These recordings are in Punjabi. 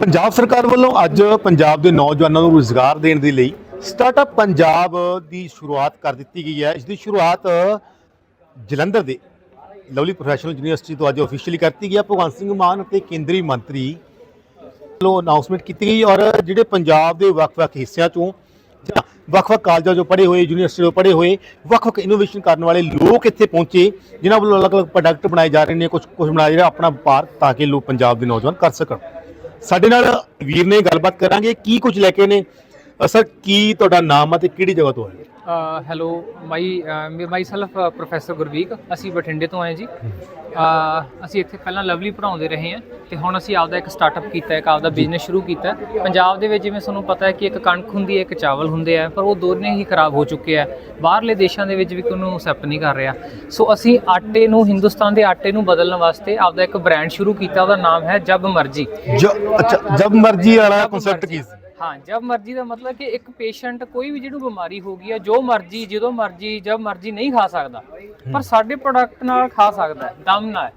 ਪੰਜਾਬ ਸਰਕਾਰ ਵੱਲੋਂ ਅੱਜ ਪੰਜਾਬ ਦੇ ਨੌਜਵਾਨਾਂ ਨੂੰ ਰੋਜ਼ਗਾਰ ਦੇਣ ਦੇ ਲਈ ਸਟਾਰਟਅਪ ਪੰਜਾਬ ਦੀ ਸ਼ੁਰੂਆਤ ਕਰ ਦਿੱਤੀ ਗਈ ਹੈ। ਇਸ ਦੀ ਸ਼ੁਰੂਆਤ ਜਲੰਧਰ ਦੇ ਲਵਲੀ ਪ੍ਰੋਫੈਸ਼ਨਲ ਯੂਨੀਵਰਸਿਟੀ ਤੋਂ ਅੱਜ ਅਫੀਸ਼ੀਅਲੀ ਕਰਤੀ ਗਈ ਹੈ। ਭਗਵੰਤ ਸਿੰਘ ਮਾਨ ਅਤੇ ਕੇਂਦਰੀ ਮੰਤਰੀ ਵੱਲੋਂ ਅਨਾਉਂਸਮੈਂਟ ਕੀਤੀ ਗਈ ਔਰ ਜਿਹੜੇ ਪੰਜਾਬ ਦੇ ਵੱਖ-ਵੱਖ ਹਿੱਸਿਆਂ ਚੋਂ ਜਾਂ ਵੱਖ-ਵੱਖ ਕਾਲਜਾਂ ਚੋਂ ਪੜ੍ਹੇ ਹੋਏ ਯੂਨੀਵਰਸਿਟੀ ਤੋਂ ਪੜ੍ਹੇ ਹੋਏ, ਵੱਖ-ਵੱਖ ਇਨੋਵੇਸ਼ਨ ਕਰਨ ਵਾਲੇ ਲੋਕ ਇੱਥੇ ਪਹੁੰਚੇ, ਜਿਨ੍ਹਾਂ ਵੱਲੋਂ ਅਲੱਗ-ਅਲੱਗ ਪ੍ਰੋਡਕਟ ਬਣਾਏ ਜਾ ਰਹੇ ਨੇ ਕੁਝ ਕੁਝ ਬਣਾਇਆ ਜਿਹੜਾ ਆਪਣਾ ਵਪਾਰ ਤਾਂ ਕਿ ਲੋਕ ਪੰਜਾਬ ਦੇ ਨੌਜਵਾਨ ਕਰ ਸਕਣ। ਸਾਡੇ ਨਾਲ ਵੀਰ ਨੇ ਗੱਲਬਾਤ ਕਰਾਂਗੇ ਕੀ ਕੁਝ ਲੈ ਕੇ ਨੇ? ਅ, ਸਰ ਕੀ ਤੁਹਾਡਾ ਨਾਮ ਅਤੇ ਕਿਹੜੀ ਜਗ੍ਹਾ ਤੋਂ ਆਏ ਹੋ? Hello my my self professor Gurveek. ਅਸੀਂ ਬਠਿੰਡੇ ਤੋਂ ਆਏ ਜੀ। ਅਸੀਂ ਇੱਥੇ ਪਹਿਲਾਂ ਲਵਲੀ ਪੜਾਉਂਦੇ ਰਹੇ ਹਾਂ ਤੇ ਹੁਣ ਅਸੀਂ ਆਪਦਾ ਇੱਕ ਸਟਾਰਟਅਪ ਕੀਤਾ ਹੈ ਇੱਕ ਆਪਦਾ ਬਿਜ਼ਨਸ ਸ਼ੁਰੂ ਕੀਤਾ ਹੈ। ਪੰਜਾਬ ਦੇ ਵਿੱਚ ਜਿਵੇਂ ਤੁਹਾਨੂੰ ਪਤਾ ਹੈ ਕਿ ਇੱਕ ਕਣਕ ਹੁੰਦੀ ਹੈ ਇੱਕ ਚਾਵਲ ਹੁੰਦੇ ਆ ਪਰ ਉਹ ਦੋਨੇ ਹੀ ਖਰਾਬ ਹੋ ਚੁੱਕੇ ਆ। ਬਾਹਰਲੇ ਦੇਸ਼ਾਂ ਦੇ ਵਿੱਚ ਵੀ ਕੋਈ ਨੂੰ ਐਕਸੈਪਟ ਨਹੀਂ ਕਰ ਰਿਹਾ। ਸੋ ਅਸੀਂ ਆਟੇ ਨੂੰ ਹਿੰਦੁਸਤਾਨ ਦੇ ਆਟੇ ਨੂੰ ਬਦਲਣ ਵਾਸਤੇ ਆਪਦਾ ਇੱਕ ਬ੍ਰਾਂਡ ਸ਼ੁਰੂ ਕੀਤਾ ਉਹਦਾ ਨਾਮ ਹੈ ਜਬ ਮਰਜ਼ੀ। ਜ ਅੱਛਾ ਜਬ ਮਰਜ਼ੀ ਵਾਲਾ ਕਨਸੈਪਟ ਕੀ ਸੀ? ਹਾਂ ਜਬ ਮਰਜ਼ੀ ਦਾ ਮਤਲਬ ਕਿ ਇੱਕ ਪੇਸ਼ੈਂਟ ਕੋਈ ਵੀ ਜਿਹਨੂੰ ਬਿਮਾਰੀ ਹੋ ਗਈ ਹੈ ਜੋ ਮਰਜ਼ੀ ਜਦੋਂ ਮਰਜ਼ੀ ਜਬ ਮਰਜ਼ੀ ਨਹੀਂ ਖਾ ਸਕਦਾ ਪਰ ਸਾਡੇ ਪ੍ਰੋਡਕਟ ਨਾਲ ਖਾ ਸਕਦਾ ਹੈ ਦਮ ਨਾਲ।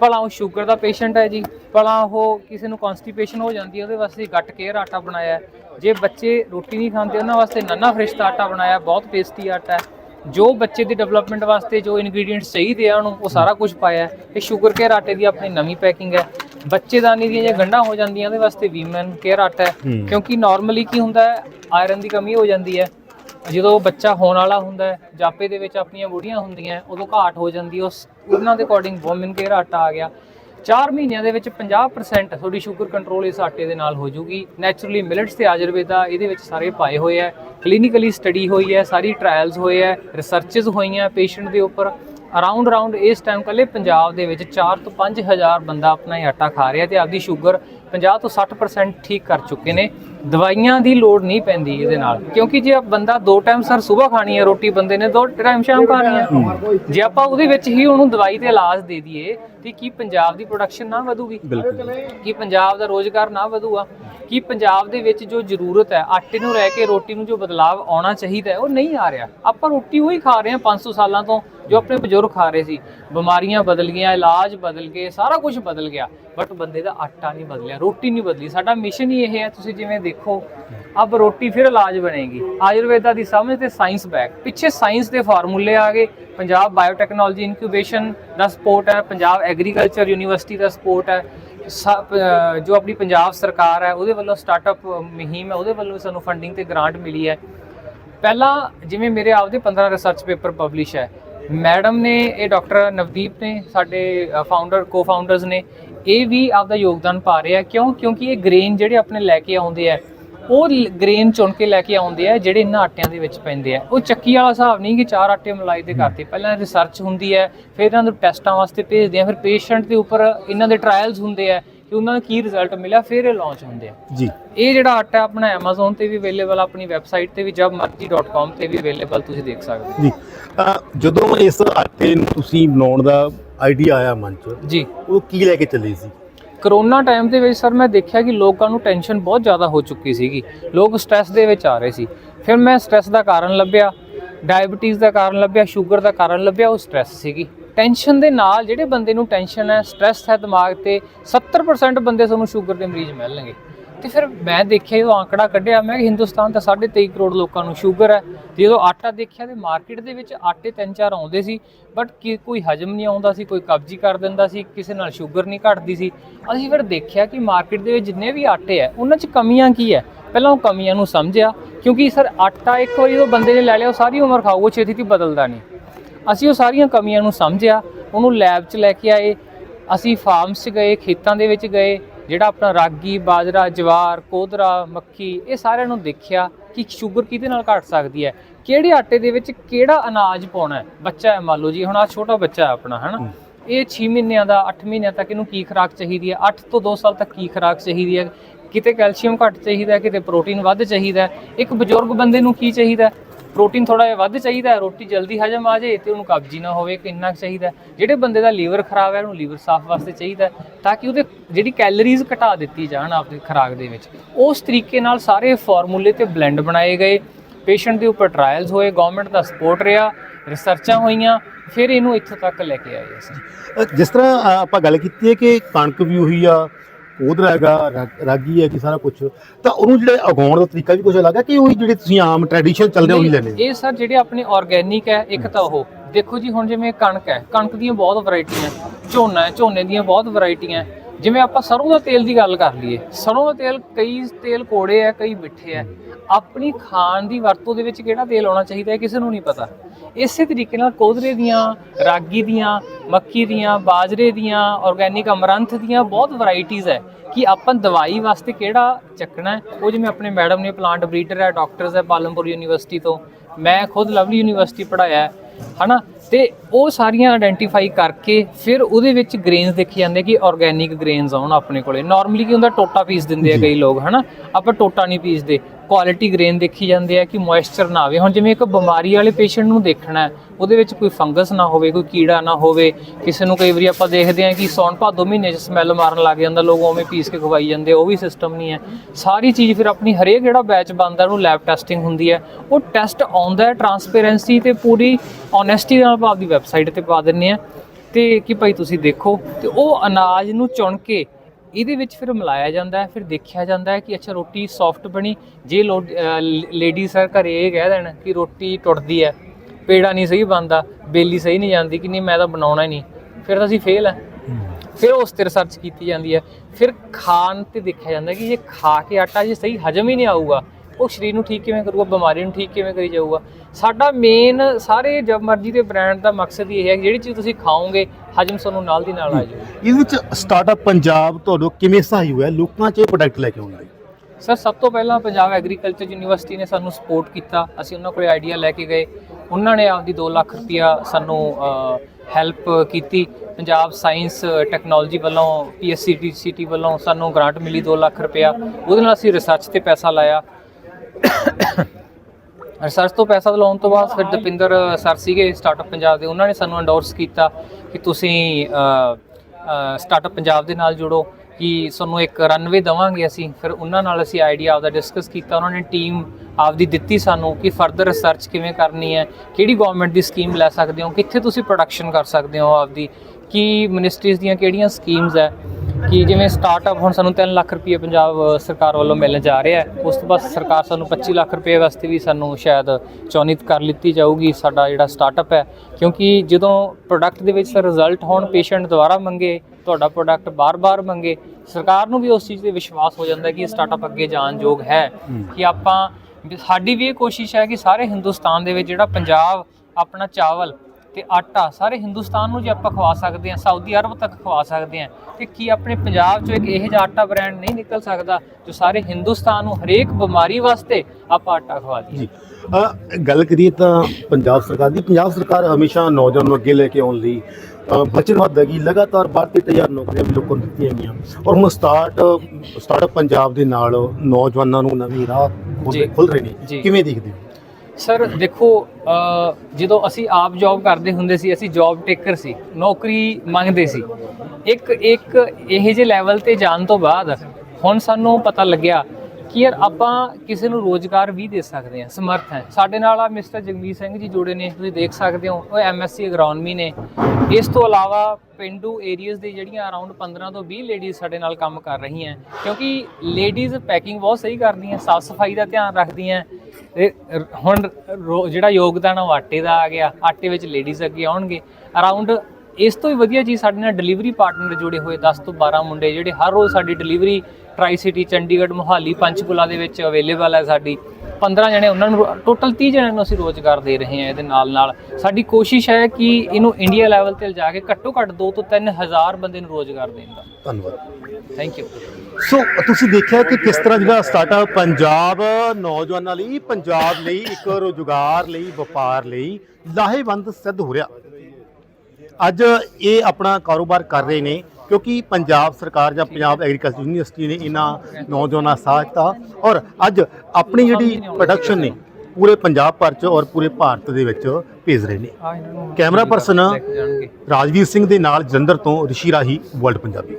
ਭਲਾ ਉਹ ਸ਼ੂਗਰ ਦਾ ਪੇਸ਼ੈਂਟ ਹੈ ਜੀ ਭਲਾ ਉਹ ਕਿਸੇ ਨੂੰ ਕਨਸਟੀਪੇਸ਼ਨ ਹੋ ਜਾਂਦੀ ਹੈ ਉਹਦੇ ਵਾਸਤੇ ਗੱਟ ਕੇਅਰ ਆਟਾ ਬਣਾਇਆ ਹੈ। ਜੇ ਬੱਚੇ ਰੋਟੀ ਨਹੀਂ ਖਾਂਦੇ ਉਹਨਾਂ ਵਾਸਤੇ ਨੰਨਾ ਫਰਿਸ਼ ਦਾ ਆਟਾ ਬਣਾਇਆ ਬਹੁਤ ਟੇਸਟੀ ਆਟਾ ਹੈ। ਜੋ ਬੱਚੇ ਦੀ ਡਿਵੈਲਪਮੈਂਟ ਵਾਸਤੇ ਜੋ ਇਨਗਰੀਡੀਐਂਟਸ ਚਾਹੀਦੇ ਆ ਉਹਨੂੰ ਉਹ ਸਾਰਾ ਕੁਝ ਪਾਇਆ ਹੈ। ਇਹ ਸ਼ੂਗਰ ਕੇਅਰ ਆਟੇ ਦੀ ਆਪਣੀ ਨਵੀਂ ਪੈਕਿੰਗ ਹੈ। ਬੱਚੇਦਾਨੀ ਦੀਆਂ ਜੇ ਗੰਢਾਂ ਹੋ ਜਾਂਦੀਆਂ ਉਹਦੇ ਵਾਸਤੇ ਵੀਮਨ ਕੇਅਰ ਆਟਾ ਹੈ। ਹੂੰ। ਕਿਉਂਕਿ ਨਾਰਮਲੀ ਕੀ ਹੁੰਦਾ ਹੈ ਆਇਰਨ ਦੀ ਕਮੀ ਹੋ ਜਾਂਦੀ ਹੈ। ਜਦੋਂ ਬੱਚਾ ਹੋਣ ਵਾਲਾ ਹੁੰਦਾ ਹੈ ਜਾਪੇ ਦੇ ਵਿੱਚ ਆਪਣੀਆਂ ਬੁੜੀਆਂ ਹੁੰਦੀਆਂ ਉਦੋਂ ਘਾਟ ਹੋ ਜਾਂਦੀ ਹੈ ਉਸ ਉਹਨਾਂ ਦੇ ਅਕੋਰਡਿੰਗ ਵੂਮਨ ਕੇਅਰ ਆਟਾ ਆ ਗਿਆ। 4 ਮਹੀਨਿਆਂ ਦੇ ਵਿੱਚ 50% ਤੁਹਾਡੀ ਸ਼ੂਗਰ ਕੰਟਰੋਲ ਇਸ ਆਟੇ ਦੇ ਨਾਲ ਹੋ ਜੂਗੀ। ਨੈਚੁਰਲੀ ਮਿਲਟਸ ਤੇ ਆਯੁਰਵੇਦਾ ਇਹਦੇ ਵਿੱਚ ਸਾਰੇ ਪਾਏ ਹੋਏ ਹੈ। ਕਲੀਨਿਕਲੀ ਸਟੱਡੀ ਹੋਈ ਹੈ ਸਾਰੀ ਟ੍ਰਾਇਲਸ ਹੋਏ ਹੈ ਰਿਸਰਚਸ ਹੋਈਆਂ ਪੇਸ਼ੈਂਟ ਦੇ ਉੱਪਰ। ਅਰਾਊਂਡ ਅਰਾਊਂਡ ਇਸ ਟਾਈਮ ਕੱਲੇ ਪੰਜਾਬ ਦੇ ਵਿੱਚ 4 ਤੋਂ 5000 ਬੰਦਾ ਆਪਣਾ ਇਹ ਆਟਾ ਖਾ ਰਿਹਾ ਤੇ ਆਪਦੀ ਸ਼ੂਗਰ 50 ਤੋਂ 60% ਠੀਕ ਕਰ ਚੁੱਕੇ ਨੇ। ਦਵਾਈਆਂ ਦੀ ਲੋੜ ਨਹੀਂ ਪੈਂਦੀ ਇਹਦੇ ਨਾਲ। ਕਿਉਂਕਿ ਜੇ ਬੰਦਾ ਦੋ ਟਾਈਮ ਸਰ ਸਵੇਰ ਖਾਣੀ ਹੈ ਰੋਟੀ ਬੰਦੇ ਨੇ ਦੋ ਟਾਈਮ ਸ਼ਾਮ ਖਾਣੀ ਹੈ ਜੇ ਆਪਾਂ ਉਹਦੇ ਵਿੱਚ ਹੀ ਉਹਨੂੰ ਦਵਾਈ ਤੇ ਇਲਾਜ ਦੇ ਦਈਏ ਤੇ ਕੀ ਪੰਜਾਬ ਦੀ ਪ੍ਰੋਡਕਸ਼ਨ ਨਾ ਵਧੂਗੀ? ਕੀ ਪੰਜਾਬ ਦਾ ਰੋਜ਼ਗਾਰ ਨਾ ਵਧੂਗਾ? ਕੀ ਪੰਜਾਬ ਦੇ ਵਿੱਚ ਜੋ ਜ਼ਰੂਰਤ ਹੈ ਆਟੇ ਨੂੰ ਰਹਿ ਕੇ ਰੋਟੀ ਨੂੰ ਜੋ ਬਦਲਾਵ ਆਉਣਾ ਚਾਹੀਦਾ ਹੈ ਉਹ ਨਹੀਂ ਆ ਰਿਹਾ। ਆਪਾਂ ਰੋਟੀ ਉਹੀ ਖਾ ਰਹੇ ਹਾਂ 500 ਸਾਲਾਂ ਤੋਂ ਜੋ ਆਪਣੇ ਬਜ਼ੁਰਗ ਖਾ ਰਹੇ ਸੀ। ਬਿਮਾਰੀਆਂ ਬਦਲ ਗਈਆਂ ਇਲਾਜ ਬਦਲ ਗਏ ਸਾਰਾ ਕੁਝ ਬਦਲ ਗਿਆ। ਬਟ ਬੰਦੇ ਦਾ ਆਟਾ ਨਹੀਂ ਬਦਲਿਆ ਰੋਟੀ ਨਹੀਂ ਬਦਲੀ। ਸਾਡਾ ਮਿਸ਼ਨ ਹੀ ਇਹ ਹੈ ਤੁਸੀਂ ਜਿਵੇਂ ਦੇਖੋ, ਅਬ ਰੋਟੀ ਫਿਰ ਇਲਾਜ ਬਣੇਗੀ। ਆਯੁਰਵੇਦਾ ਦੀ ਸਮਝ ਤੇ ਸਾਇੰਸ ਬੈਕ ਪਿੱਛੇ ਸਾਇੰਸ ਦੇ ਫਾਰਮੂਲੇ ਆ ਗਏ। ਪੰਜਾਬ ਬਾਇਓਟੈਕਨੋਲੋਜੀ ਇਨਕਿਊਬੇਸ਼ਨ ਦਾ ਸਪੋਰਟ ਹੈ, ਪੰਜਾਬ ਐਗਰੀਕਲਚਰ ਯੂਨੀਵਰਸਿਟੀ ਦਾ ਸਪੋਰਟ ਹੈ। ਜੋ ਆਪਣੀ ਪੰਜਾਬ ਸਰਕਾਰ ਹੈ, ਉਹਦੇ ਵੱਲੋਂ ਸਟਾਰਟਅਪ ਮੁਹਿੰਮ ਹੈ, ਉਹਦੇ ਵੱਲੋਂ ਸਾਨੂੰ ਫੰਡਿੰਗ ਤੇ ਗ੍ਰਾਂਟ ਮਿਲੀ ਹੈ। ਪਹਿਲਾਂ ਜਿਵੇਂ ਮੇਰੇ ਆਪਦੇ 15 ਰਿਸਰਚ ਪੇਪਰ ਪਬਲਿਸ਼ ਹੈ, ਮੈਡਮ ਨੇ, ਇਹ ਡਾਕਟਰ ਨਵਦੀਪ ਨੇ, ਸਾਡੇ ਫਾਊਂਡਰ ਕੋ-ਫਾਊਂਡਰਸ ਨੇ ਇਹ ਵੀ ਆਪਦਾ ਯੋਗਦਾਨ ਪਾ ਰਹੇ ਆ ਕਿਉਂ? ਕਿਉਂਕਿ ਇਹ ਗ੍ਰੇਨ ਜਿਹੜੇ ਆਪਣੇ ਲੈ ਕੇ ਆਉਂਦੇ ਆ ਉਹ ਗ੍ਰੇਨ ਚੁਣ ਕੇ ਲੈ ਕੇ ਆਉਂਦੇ ਆ ਜਿਹੜੇ ਇਹਨਾਂ ਆਟਿਆਂ ਦੇ ਵਿੱਚ ਪੈਂਦੇ ਆ। ਉਹ ਚੱਕੀ ਵਾਲਾ ਹਿਸਾਬ ਨਹੀਂ ਕਿ ਚਾਰ ਆਟੇ ਮਲਾਈ ਦੇ ਕਰਤੇ ਪਹਿਲਾਂ ਰਿਸਰਚ ਹੁੰਦੀ ਹੈ ਫਿਰ ਇਹਨਾਂ ਨੂੰ ਟੈਸਟਾਂ ਵਾਸਤੇ ਭੇਜਦੇ ਆ ਫਿਰ ਪੇਸ਼ੈਂਟ ਦੇ ਉੱਪਰ ਇਹਨਾਂ ਦੇ ਟ੍ਰਾਇਲਸ ਹੁੰਦੇ ਆ। ਕਿ ਉਹਨਾਂ ਨੂੰ ਕੀ ਰਿਜ਼ਲਟ ਮਿਲਿਆ? ਫਿਰ ਇਹ ਲਾਂਚ ਹੁੰਦੇ ਆ। ਜੀ। ਇਹ ਜਿਹੜਾ ਆਟਾ ਆਪਣਾ Amazon ਤੇ ਵੀ ਅਵੇਲੇਬਲ ਆਪਣੀ ਵੈਬਸਾਈਟ ਤੇ ਵੀ jabmarji.com ਤੇ ਵੀ ਅਵੇਲੇਬਲ ਤੁਸੀਂ ਦੇਖ ਸਕਦੇ ਹੋ। ਜੀ। ਜਦੋਂ ਇਸ ਆਟੇ ਨੂੰ ਤੁਸੀਂ ਬਣਾਉਣ ਦਾ ਆਈਡੀਆ ਆਇਆ ਮਨ 'ਚ ਜੀ। ਉਹ ਕੀ ਲੈ ਕੇ ਚੱਲੇ ਸੀ? ਕਰੋਨਾ ਟਾਈਮ ਦੇ ਵਿੱਚ ਸਰ ਮੈਂ ਦੇਖਿਆ ਕਿ ਲੋਕਾਂ ਨੂੰ ਟੈਨਸ਼ਨ ਬਹੁਤ ਜ਼ਿਆਦਾ ਹੋ ਚੁੱਕੀ ਸੀਗੀ। ਲੋਕ ਸਟ੍ਰੈਸ ਦੇ ਵਿੱਚ ਆ ਰਹੇ ਸੀ। ਫਿਰ ਮੈਂ ਸਟ੍ਰੈਸ ਦਾ ਕਾਰਨ ਲੱਭਿਆ ਡਾਇਬੀਟੀਜ਼ ਦਾ ਕਾਰਨ ਲੱਭਿਆ ਸ਼ੂਗਰ ਦਾ ਕਾਰਨ ਲੱਭਿਆ ਉਹ ਸਟ੍ਰੈਸ ਸੀਗੀ। ਟੈਨਸ਼ਨ ਦੇ ਨਾਲ ਜਿਹੜੇ ਬੰਦੇ ਨੂੰ ਟੈਨਸ਼ਨ ਹੈ ਸਟ੍ਰੈਸ ਹੈ ਦਿਮਾਗ ਤੇ 70% ਬੰਦੇ ਤੁਹਾਨੂੰ ਸ਼ੂਗਰ ਦੇ ਮਰੀਜ਼ ਮਿਲਣਗੇ ਤੇ ਫਿਰ ਮੈਂ ਦੇਖਿਆ ਜਦੋਂ ਆંકੜਾ ਕੱਢਿਆ, ਮੈਂ ਕਿ ਹਿੰਦੁਸਤਾਨ ਤਾਂ 23.5 ਕਰੋੜ ਲੋਕਾਂ ਨੂੰ ਸ਼ੂਗਰ ਹੈ। ਤੇ ਜਦੋਂ ਆਟਾ ਦੇਖਿਆ ਤੇ ਮਾਰਕੀਟ ਦੇ ਵਿੱਚ ਆਟੇ ਤਿੰਨ ਚਾਰ ਆਉਂਦੇ ਸੀ ਬਟ ਕੀ ਕੋਈ ਹਜਮ ਨਹੀਂ ਆਉਂਦਾ ਸੀ, ਕੋਈ ਕਬਜ਼ੀ ਕਰ ਦਿੰਦਾ ਸੀ, ਕਿਸੇ ਨਾਲ ਸ਼ੂਗਰ ਨਹੀਂ ਘਟਦੀ ਸੀ। ਅਸੀਂ ਫਿਰ ਦੇਖਿਆ ਕਿ ਮਾਰਕੀਟ ਦੇ ਵਿੱਚ ਜਿੰਨੇ ਵੀ ਆਟੇ ਹੈ, ਉਹਨਾਂ 'ਚ ਕਮੀਆਂ ਕੀ ਹੈ? ਪਹਿਲਾਂ ਉਹ ਕਮੀਆਂ ਨੂੰ ਸਮਝਿਆ, ਕਿਉਂਕਿ ਸਰ ਆਟਾ ਇੱਕ ਵਾਰੀ ਜਦੋਂ ਬੰਦੇ ਨੇ ਲੈ ਲਿਆ, ਉਹ ਸਾਰੀ ਉਮਰ ਖਾਊਗਾ ਛੇਤੀ ਛੇਤੀ ਬਦਲਦਾ ਨਹੀਂ। ਅਸੀਂ ਉਹ ਸਾਰੀਆਂ ਕਮੀਆਂ ਨੂੰ ਸਮਝਿਆ ਉਹਨੂੰ ਲੈਬ 'ਚ ਲੈ ਕੇ ਆਏ। ਅਸੀਂ ਫਾਰਮਸ 'ਚ ਗਏ ਖੇਤਾਂ ਦੇ ਵਿੱਚ ਗਏ ਜਿਹੜਾ ਆਪਣਾ ਰਾਗੀ ਬਾਜਰਾ ਜਵਾਰ ਕੋਦਰਾ ਮੱਕੀ ਇਹ ਸਾਰਿਆਂ ਨੂੰ ਦੇਖਿਆ ਕਿ ਸ਼ੂਗਰ ਕਿਹਦੇ ਨਾਲ ਘਟ ਸਕਦੀ ਹੈ ਕਿਹੜੇ ਆਟੇ ਦੇ ਵਿੱਚ ਕਿਹੜਾ ਅਨਾਜ ਪਾਉਣਾ ਹੈ। ਬੱਚਾ ਹੈ ਮੰਨ ਲਓ ਜੀ ਹੁਣ ਆ ਛੋਟਾ ਬੱਚਾ ਹੈ ਆਪਣਾ ਹਨਾ? ਇਹ 6 ਮਹੀਨਿਆਂ ਦਾ 8 ਮਹੀਨਿਆਂ ਤੱਕ ਇਹਨੂੰ ਕੀ ਖੁਰਾਕ ਚਾਹੀਦੀ ਹੈ? 8 ਤੋਂ 2 ਸਾਲ ਤੱਕ ਕੀ ਖੁਰਾਕ ਚਾਹੀਦੀ ਹੈ? ਕਿਤੇ ਕੈਲਸ਼ੀਅਮ ਘੱਟ ਚਾਹੀਦਾ ਕਿਤੇ ਪ੍ਰੋਟੀਨ ਵੱਧ ਚਾਹੀਦਾ। ਇੱਕ ਬਜ਼ੁਰਗ ਬੰਦੇ ਨੂੰ ਕੀ ਚਾਹੀਦਾ? ਪ੍ਰੋਟੀਨ ਥੋੜਾ ਜਿਹਾ ਵੱਧ ਚਾਹੀਦਾ ਹੈ, ਰੋਟੀ ਜਲਦੀ ਹਜਮ ਆ ਜਾਏ ਤੇ ਉਹਨੂੰ ਕਬਜ਼ੀ ਨਾ ਹੋਵੇ, ਕਿੰਨਾ ਕੁ ਚਾਹੀਦਾ ਜਿਹੜੇ ਬੰਦੇ ਦਾ ਲੀਵਰ ਖਰਾਬ ਹੈ, ਉਹਨੂੰ ਲੀਵਰ ਸਾਫ਼ ਵਾਸਤੇ ਚਾਹੀਦਾ ਤਾਂ ਕਿ ਉਹਦੇ ਜਿਹੜੀ ਕੈਲਰੀਜ਼ ਘਟਾ ਦਿੱਤੀ ਜਾਣ ਆਪਣੀ ਖੁਰਾਕ ਦੇ ਵਿੱਚ। ਉਸ ਤਰੀਕੇ ਨਾਲ ਸਾਰੇ ਫਾਰਮੂਲੇ ਤੇ ਬਲੈਂਡ ਬਣਾਏ ਗਏ। ਪੇਸ਼ੈਂਟ ਦੇ ਉੱਪਰ ਟ੍ਰਾਇਲਸ ਹੋਏ, ਗਵਰਨਮੈਂਟ ਦਾ ਸਪੋਰਟ ਰਿਹਾ, ਰਿਸਰਚਾਂ ਹੋਈਆਂ, ਫਿਰ ਇਹਨੂੰ ਇੱਥੋਂ ਤੱਕ ਲੈ ਕੇ ਆਏ ਅਸੀਂ। ਜਿਸ ਤਰ੍ਹਾਂ ਆਪਾਂ ਗੱਲ ਕੀਤੀ ਹੈ ਕਿ ਕਣਕ ਵੀ ਉਹੀ ਆ ਕੋਦਰਾ ਹੈਗਾ ਰਾ- ਰਾਗੀ ਹੈ ਕਿ ਸਾਰਾ ਕੁਝ ਤਾਂ ਉਹਨੂੰ ਜਿਹੜੇ ਉਗਾਉਣ ਦਾ ਤਰੀਕਾ ਵੀ ਕੁਝ ਅਲੱਗ ਹੈ ਕਿ ਉਹੀ ਜਿਹੜੇ ਤੁਸੀਂ ਆਮ ਟ੍ਰੈਡੀਸ਼ਨ ਚੱਲਦੇ ਉਹੀ ਲੈਣੇ ਇਹ ਸਰ ਜਿਹੜੇ ਆਪਣੇ ਆਰਗੇਨਿਕ ਹੈ ਇੱਕ ਤਾਂ ਉਹ। ਦੇਖੋ ਜੀ ਹੁਣ ਜਿਵੇਂ ਕਣਕ ਹੈ ਕਣਕ ਦੀਆਂ ਬਹੁਤ ਵੈਰਾਈਟੀਆਂ ਝੋਨਾ ਹੈ ਝੋਨੇ ਦੀਆਂ ਬਹੁਤ ਵੈਰਾਈਟੀਆਂ ਜਿਵੇਂ ਆਪਾਂ ਸਰੋਂ ਦਾ ਤੇਲ ਦੀ ਗੱਲ ਕਰ ਲਈਏ ਸਰੋਂ ਦਾ ਤੇਲ ਕਈ ਤੇਲ ਕੋੜੇ ਹੈ ਕਈ ਮਿੱਠੇ ਹੈ। ਆਪਣੀ ਖਾਣ ਦੀ ਵਰਤੋਂ ਦੇ ਵਿੱਚ ਕਿਹੜਾ ਤੇਲ ਆਉਣਾ ਚਾਹੀਦਾ ਹੈ ਕਿਸੇ ਨੂੰ ਨਹੀਂ ਪਤਾ। ਇਸੇ ਤਰੀਕੇ ਨਾਲ ਕੋਦਰੇ ਦੀਆਂ ਰਾਗੀ ਦੀਆਂ ਮੱਕੀ ਦੀਆਂ ਬਾਜਰੇ ਦੀਆਂ ਆਰਗੇਨਿਕ ਅਮਰੰਥ ਦੀਆਂ ਬਹੁਤ ਵੈਰਾਈਟੀਆਂ ਹੈ ਕਿ ਆਪਾਂ ਦਵਾਈ ਵਾਸਤੇ ਕਿਹੜਾ ਚੱਕਣਾ ਹੈ? ਉਹ ਜਿਵੇਂ ਆਪਣੇ ਮੈਡਮ ਨੇ ਪਲਾਂਟ ਬਰੀਡਰ ਹੈ ਡਾਕਟਰਸ ਹੈ ਪਾਲਮਪੁਰ ਯੂਨੀਵਰਸਿਟੀ ਤੋਂ। ਮੈਂ ਖੁਦ ਲਵਲੀ ਯੂਨੀਵਰਸਿਟੀ ਪੜਾਇਆ ਹੈ ਹਨਾ? ਤੇ ਉਹ ਸਾਰੀਆਂ ਆਇਡੈਂਟੀਫਾਈ ਕਰਕੇ ਫਿਰ ਉਹਦੇ ਵਿੱਚ ਗ੍ਰੇਨਸ ਦੇਖੇ ਜਾਂਦੇ ਕਿ ਆਰਗੇਨਿਕ ਗ੍ਰੇਨਸ ਆਉਣ ਆਪਣੇ ਕੋਲੇ। ਨਾਰਮਲੀ ਕੀ ਹੁੰਦਾ ਟੋਟਾ ਪੀਸ ਦਿੰਦੇ ਆ ਕਈ ਲੋਕ ਹਨਾ? ਆਪਾਂ ਟੋਟਾ ਨਹੀਂ ਪੀਸਦੇ। ਕੁਆਲਿਟੀ ਗ੍ਰੇਨ ਦੇਖੀ ਜਾਂਦੇ ਆ ਕਿ ਮੋਇਸਚਰ ਨਾ ਆਵੇ। ਹੁਣ ਜਿਵੇਂ ਇੱਕ ਬਿਮਾਰੀ ਵਾਲੇ ਪੇਸ਼ੈਂਟ ਨੂੰ ਦੇਖਣਾ ਉਹਦੇ ਵਿੱਚ ਕੋਈ ਫੰਗਸ ਨਾ ਹੋਵੇ, ਕੋਈ ਕੀੜਾ ਨਾ ਹੋਵੇ, ਕਿਸੇ ਨੂੰ ਕਈ ਵਾਰੀ ਆਪਾਂ ਦੇਖਦੇ ਆ ਕਿ ਸੌਣ ਭਾਦੋ ਮਹੀਨੇ 'ਚ ਸਮੈਲ ਮਾਰਨ ਲੱਗ ਜਾਂਦਾ, ਲੋਕ ਉਵੇਂ ਪੀਸ ਕੇ ਖਵਾਈ ਜਾਂਦੇ ਉਹ ਵੀ ਸਿਸਟਮ ਨਹੀਂ ਹੈ। ਸਾਰੀ ਚੀਜ਼ ਫਿਰ ਆਪਣੀ ਹਰੇਕ ਜਿਹੜਾ ਬੈਚ ਬਣਦਾ, ਉਹਨੂੰ ਲੈਬ ਟੈਸਟਿੰਗ ਹੁੰਦੀ ਹੈ। ਉਹ ਟੈਸਟ ਆਉਂਦਾ ਟਰਾਂਸਪੇਰੈਂਸੀ ਤੇ ਪੂਰੀ ਓਨੈਸਟੀ ਨਾਲ ਆਪਾਂ ਆਪਦੀ ਵੈਬਸਾਈਟ ਤੇ ਪਾ ਦਿੰਨੇ ਆ ਤੇ ਕਿ ਭਾਈ ਤੁਸੀਂ ਦੇਖੋ, ਤੇ ਉਹ ਅਨਾਜ ਨੂੰ ਚੁਣ ਕੇ ਇਹਦੇ ਵਿੱਚ ਫਿਰ ਮਿਲਾਇਆ ਜਾਂਦਾ ਹੈ ਫਿਰ ਦੇਖਿਆ ਜਾਂਦਾ ਹੈ ਕਿ ਅੱਛਾ ਰੋਟੀ ਸੌਫਟ ਬਣੀ। ਜੇ ਲੇਡੀ ਸਰ ਘਰੇ ਇਹ ਕਹਿ ਦੇਣ ਕਿ ਰੋਟੀ ਟੁੱਟਦੀ ਹੈ ਪੇੜਾ ਨਹੀਂ ਸਹੀ ਬਣਦਾ ਬੇਲੀ ਸਹੀ ਨਹੀਂ ਜਾਂਦੀ ਕਿ ਨਹੀਂ ਮੈਂ ਤਾਂ ਬਣਾਉਣਾ ਹੀ ਨਹੀਂ। ਫਿਰ ਤਾਂ ਅਸੀਂ ਫੇਲ ਹੈ। ਫਿਰ ਉਸ ਤੇ ਰਿਸਰਚ ਕੀਤੀ ਜਾਂਦੀ ਹੈ। ਫਿਰ ਖਾਣ ਤੇ ਦੇਖਿਆ ਜਾਂਦਾ ਕਿ ਜੇ ਖਾ ਕੇ ਆਟਾ ਜੇ ਸਹੀ ਹਜਮ ਹੀ ਨਹੀਂ ਆਊਗਾ ਉਹ ਸਰੀਰ ਨੂੰ ਠੀਕ ਕਿਵੇਂ ਕਰੂਗਾ ਬਿਮਾਰੀ ਨੂੰ ਠੀਕ ਕਿਵੇਂ ਕਰੀ ਜਾਊਗਾ। ਸਾਡਾ ਮੇਨ ਸਾਰੇ ਜਬ ਮਰਜ਼ੀ ਦੇ ਬ੍ਰਾਂਡ ਦਾ ਮਕਸਦ ਇਹ ਹੈ ਕਿ ਜਿਹੜੀ ਚੀਜ਼ ਤੁਸੀਂ ਖਾਓਗੇ ਹਜਮ ਤੁਹਾਨੂੰ ਨਾਲ ਦੀ ਨਾਲ ਆ ਜਾਊ ਇਹਦੇ ਵਿੱਚ ਸਟਾਰਟਅਪ ਪੰਜਾਬ ਤੁਹਾਨੂੰ ਕਿਵੇਂ ਸਹਾਈ ਹੋਇਆ? ਲੋਕਾਂ 'ਚ ਇਹ ਪ੍ਰੋਡਕਟ ਲੈ ਕੇ ਆਉਣ ਲਈ। ਸਰ ਸਭ ਤੋਂ ਪਹਿਲਾਂ ਪੰਜਾਬ ਐਗਰੀਕਲਚਰ ਯੂਨੀਵਰਸਿਟੀ ਨੇ ਸਾਨੂੰ ਸਪੋਰਟ ਕੀਤਾ। ਅਸੀਂ ਉਹਨਾਂ ਕੋਲੇ ਆਈਡੀਆ ਲੈ ਕੇ ਗਏ। ਉਹਨਾਂ ਨੇ ਆਪਦੀ 2 ਲੱਖ ਰੁਪਇਆ ਸਾਨੂੰ ਹੈਲਪ ਕੀਤੀ। ਪੰਜਾਬ ਸਾਇੰਸ ਟੈਕਨੋਲੋਜੀ ਵੱਲੋਂ ਪੀਐਸਸੀਟੀਸੀਟੀ ਵੱਲੋਂ ਸਾਨੂੰ ਗ੍ਰਾਂਟ ਮਿਲੀ 2 ਲੱਖ ਰੁਪਇਆ ਉਹਦੇ ਨਾਲ ਅਸੀਂ ਰਿਸਰਚ ਤੇ ਪੈਸਾ ਲਾਇਆ। ਰਿਸਰਚ ਤੋਂ ਪੈਸਾ ਲਾਉਣ ਤੋਂ ਬਾਅਦ ਫਿਰ ਦਪਿੰਦਰ ਸਰ ਸੀਗੇ ਸਟਾਰਟਅਪ ਪੰਜਾਬ ਦੇ, ਉਹਨਾਂ ਨੇ ਸਾਨੂੰ ਐਂਡੋਰਸ ਕੀਤਾ ਕਿ ਤੁਸੀਂ ਸਟਾਰਟਅਪ ਪੰਜਾਬ ਦੇ ਨਾਲ ਜੁੜੋ, ਕਿ ਸਾਨੂੰ ਇੱਕ ਰਨਵੇ ਦਵਾਂਗੇ ਅਸੀਂ। ਫਿਰ ਉਹਨਾਂ ਨਾਲ ਅਸੀਂ ਆਈਡੀਆ ਆਪਦਾ ਡਿਸਕਸ ਕੀਤਾ, ਉਹਨਾਂ ਨੇ ਟੀਮ ਆਪਦੀ ਦਿੱਤੀ ਸਾਨੂੰ ਕਿ ਫਰਦਰ ਰਿਸਰਚ ਕਿਵੇਂ ਕਰਨੀ ਹੈ, ਕਿਹੜੀ ਗਵਰਨਮੈਂਟ ਦੀ ਸਕੀਮ ਲੈ ਸਕਦੇ ਹੋ, ਕਿੱਥੇ ਤੁਸੀਂ ਪ੍ਰੋਡਕਸ਼ਨ ਕਰ ਸਕਦੇ ਹੋ ਆਪਦੀ, ਕੀ ਮਿਨਿਸਟਰੀਜ਼ ਦੀਆਂ ਕਿਹੜੀਆਂ ਸਕੀਮਸ ਹੈ। ਕਿ ਜਿਵੇਂ ਸਟਾਰਟਅਪ ਹੁਣ ਸਾਨੂੰ 3 ਲੱਖ ਰੁਪਏ ਪੰਜਾਬ ਸਰਕਾਰ ਵੱਲੋਂ ਮਿਲਣ ਜਾ ਰਿਹਾ ਹੈ ਉਸ ਤੋਂ ਬਾਅਦ ਸਰਕਾਰ ਸਾਨੂੰ 25 ਲੱਖ ਰੁਪਏ ਵਾਸਤੇ ਵੀ ਸਾਨੂੰ ਸ਼ਾਇਦ ਚੋਣਿਤ ਕਰ ਲਿੱਤੀ ਜਾਊਗੀ ਸਾਡਾ ਜਿਹੜਾ ਸਟਾਰਟਅਪ ਹੈ। ਕਿਉਂਕਿ ਜਦੋਂ ਪ੍ਰੋਡਕਟ ਦੇ ਵਿੱਚ ਰਿਜ਼ਲਟ ਹੋਣ ਪੇਸ਼ੈਂਟ ਦੁਬਾਰਾ ਮੰਗੇ ਤੁਹਾਡਾ ਪ੍ਰੋਡਕਟ ਬਾਰ-ਬਾਰ ਮੰਗੇ ਸਰਕਾਰ ਨੂੰ ਵੀ ਉਸ ਚੀਜ਼ ਤੇ ਵਿਸ਼ਵਾਸ ਹੋ ਜਾਂਦਾ ਕਿ ਇਹ ਸਟਾਰਟਅਪ ਅੱਗੇ ਜਾਣ ਯੋਗ ਹੈ। ਕਿ ਆਪਾਂ ਸਾਡੀ ਵੀ ਇਹ ਕੋਸ਼ਿਸ਼ ਹੈ ਕਿ ਸਾਰੇ ਹਿੰਦੁਸਤਾਨ ਦੇ ਵਿੱਚ ਜਿਹੜਾ ਪੰਜਾਬ ਆਪਣਾ ਚਾਵਲ ਤੇ ਆਟਾ ਸਾਰੇ ਹਿੰਦੁਸਤਾਨ ਨੂੰ ਜੇ ਆਪਾਂ ਖਵਾ ਸਕਦੇ ਹਾਂ ਸਾਊਦੀ ਅਰਬ ਤੱਕ ਖਵਾ ਸਕਦੇ ਹਾਂ ਤੇ ਕੀ ਆਪਣੇ ਪੰਜਾਬ ਚੋਂ ਇੱਕ ਇਹੋ ਜਿਹਾ ਆਟਾ ਬ੍ਰਾਂਡ ਨਹੀਂ ਨਿਕਲ ਸਕਦਾ ਜੋ ਸਾਰੇ ਹਿੰਦੁਸਤਾਨ ਨੂੰ ਹਰੇਕ ਬਿਮਾਰੀ ਵਾਸਤੇ ਆਪਾਂ ਆਟਾ ਖਵਾ ਦਈਏ? ਗੱਲ ਕਰੀਏ ਤਾਂ ਪੰਜਾਬ ਸਰਕਾਰ ਦੀ ਪੰਜਾਬ ਸਰਕਾਰ ਹਮੇਸ਼ਾ ਨੌਜਵਾਨ ਨੂੰ ਅੱਗੇ ਲੈ ਕੇ ਆਉਣ ਲਈ ਵਚਨਬੱਧ ਹੈਗੀ ਲਗਾਤਾਰ 32000 ਨੌਕਰੀਆਂ ਵੀ ਲੋਕਾਂ ਨੂੰ ਦਿੱਤੀਆਂ ਗਈਆਂ। ਔਰ ਹੁਣ ਸਟਾਰਟ ਸਟਾਰਟਅਪ ਪੰਜਾਬ ਦੇ ਨਾਲ ਨੌਜਵਾਨਾਂ ਨੂੰ ਨਵੀਂ ਰਾਹ। ਖੁੱਲ- ਰਹੇ ਨੇ। ਕਿਵੇਂ ਦੇਖਦੇ ਹੋ? ਸਰ, ਦੇਖੋ ਜਦੋਂ ਅਸੀਂ ਆਪ ਜੌਬ ਕਰਦੇ ਹੁੰਦੇ ਸੀ, ਅਸੀਂ ਜੌਬ ਟੇਕਰ ਸੀ, ਨੌਕਰੀ ਮੰਗਦੇ ਸੀ। ਇੱਕ ਇੱਕ ਇਹ ਜਿਹੇ ਲੈਵਲ ਤੇ ਜਾਣ ਤੋਂ ਬਾਅਦ ਹੁਣ ਸਾਨੂੰ ਪਤਾ ਲੱਗਿਆ ਕਿ ਯਾਰ ਆਪਾਂ ਕਿਸੇ ਨੂੰ ਰੋਜ਼ਗਾਰ ਵੀ ਦੇ ਸਕਦੇ ਹਾਂ, ਸਮਰਥ ਹੈ। ਸਾਡੇ ਨਾਲ ਆ ਮਿਸਟਰ ਜਗਮੀਤ ਸਿੰਘ ਜੀ ਜੁੜੇ ਨੇ, ਤੁਸੀਂ ਦੇਖ ਸਕਦੇ ਹੋ, ਉਹ ਐਮਐਸਸੀ ਅਗਰੋਨਮੀ ਨੇ। ਇਸ ਤੋਂ ਇਲਾਵਾ ਪਿੰਡੂ ਏਰੀਆਜ਼ ਦੇ ਜਿਹੜੀਆਂ ਅਰਾਊਂਡ 15 ਤੋਂ 20 ਲੇਡੀਜ਼ ਸਾਡੇ ਨਾਲ ਕੰਮ ਕਰ ਰਹੀਆਂ ਕਿਉਂਕਿ ਲੇਡੀਜ਼ ਪੈਕਿੰਗ ਬਹੁਤ ਸਹੀ ਕਰਦੀਆਂ ਸਾਫ਼ ਸਫ਼ਾਈ ਦਾ ਧਿਆਨ ਰੱਖਦੀਆਂ ਤੇ ਹੁਣ ਰੋ- ਜਿਹੜਾ ਯੋਗਦਾਨ ਆ ਉਹ ਆਟੇ ਦਾ ਆ ਗਿਆ, ਆਟੇ ਵਿੱਚ ਲੇਡੀਜ਼ ਅੱਗੇ ਆਉਣਗੇ। ਅਰਾਊਂਡ ਇਸ ਤੋਂ ਹੀ ਵਧੀਆ ਜੀ ਸਾਡੇ ਨਾਲ ਡਿਲੀਵਰੀ ਪਾਰਟਨਰ ਜੁੜੇ ਹੋਏ 10 ਤੋਂ 12 ਮੁੰਡੇ ਜਿਹੜੇ ਹਰ ਰੋਜ਼ ਸਾਡੀ delivery tricity Chandigarh Mohali Panchkula ਦੇ ਵਿੱਚ ਅਵੇਲੇਬਲ ਹੈ ਸਾਡੀ। 15 ਜਣੇ ਉਹਨਾਂ ਨੂੰ ਟੋਟਲ 30 ਜਣਿਆਂ ਨੂੰ ਅਸੀਂ ਰੋਜ਼ਗਾਰ ਦੇ ਰਹੇ ਹਾਂ ਇਹਦੇ ਨਾਲ ਨਾਲ ਸਾਡੀ ਕੋਸ਼ਿਸ਼ ਹੈ ਕਿ ਇਹਨੂੰ ਇੰਡੀਆ ਲੈਵਲ ਤੇ ਲਿਜਾ ਕੇ ਘੱਟੋ ਘੱਟ 2 ਤੋਂ 3000 ਬੰਦੇ ਨੂੰ ਰੋਜ਼ਗਾਰ ਦੇਣ ਦਾ। ਧੰਨਵਾਦ। ਥੈਂਕ ਯੂ ਸੋ ਤੁਸੀਂ ਦੇਖਿਆ ਕਿ ਕਿਸ ਤਰ੍ਹਾਂ ਜਿਹੜਾ ਸਟਾਰਟਅਪ ਪੰਜਾਬ ਨੌਜਵਾਨਾਂ ਲਈ ਪੰਜਾਬ ਲਈ ਇੱਕ ਰੋਜ਼ਗਾਰ ਲਈ ਵਪਾਰ ਲਈ ਲਾਹੇਵੰਦ ਸਿੱਧ ਹੋ ਰਿਹਾ। ਅੱਜ ਇਹ ਆਪਣਾ ਕਾਰੋਬਾਰ ਕਰ ਰਹੇ ਨੇ। ਕਿਉਂਕਿ ਪੰਜਾਬ ਸਰਕਾਰ ਜਾਂ ਪੰਜਾਬ ਐਗਰੀਕਲਚਰ ਯੂਨੀਵਰਸਿਟੀ ਨੇ ਇਹਨਾਂ ਨੌਜਵਾਨਾਂ ਦਾ ਸਾਥ ਦਿੱਤਾ ਔਰ ਅੱਜ ਆਪਣੀ ਜਿਹੜੀ ਪ੍ਰੋਡਕਸ਼ਨ ਨੇ ਪੂਰੇ ਪੰਜਾਬ ਭਰ ਚ ਔਰ ਪੂਰੇ ਭਾਰਤ ਦੇ ਵਿੱਚ ਭੇਜ ਰਹੇ ਨੇ। ਕੈਮਰਾ ਪਰਸਨ ਰਾਜਵੀਰ ਸਿੰਘ ਦੇ ਨਾਲ ਜਲੰਧਰ ਤੋਂ ਰਿਸ਼ੀ ਰਾਹੀ ਵਰਲਡ ਪੰਜਾਬੀ